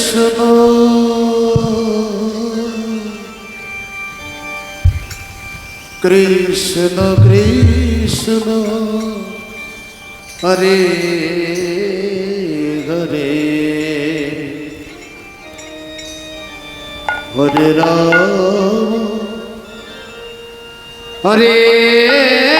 Krishna Krishna Krishna Hare Hare. Hare Ram Hare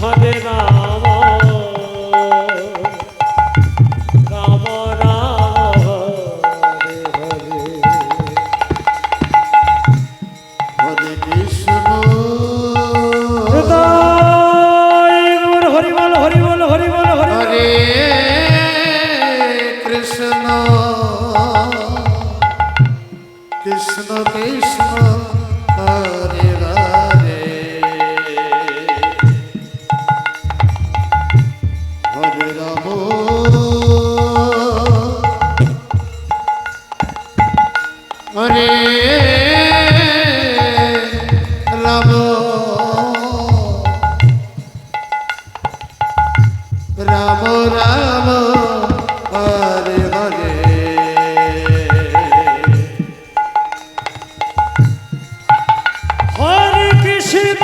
Hare Ram Ram Ram Ram Hare Hare. Hare Krishna.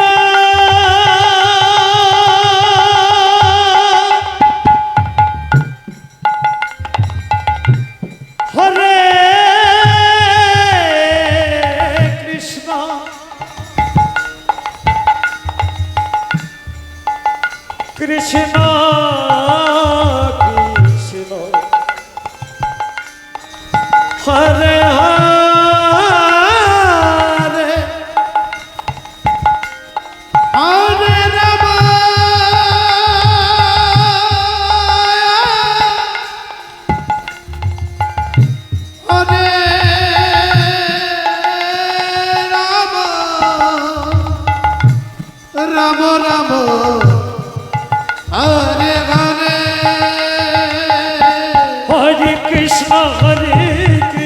Hare Hare Hare. Hare Ram. Ram. Hare Hare Hare Krishna Hare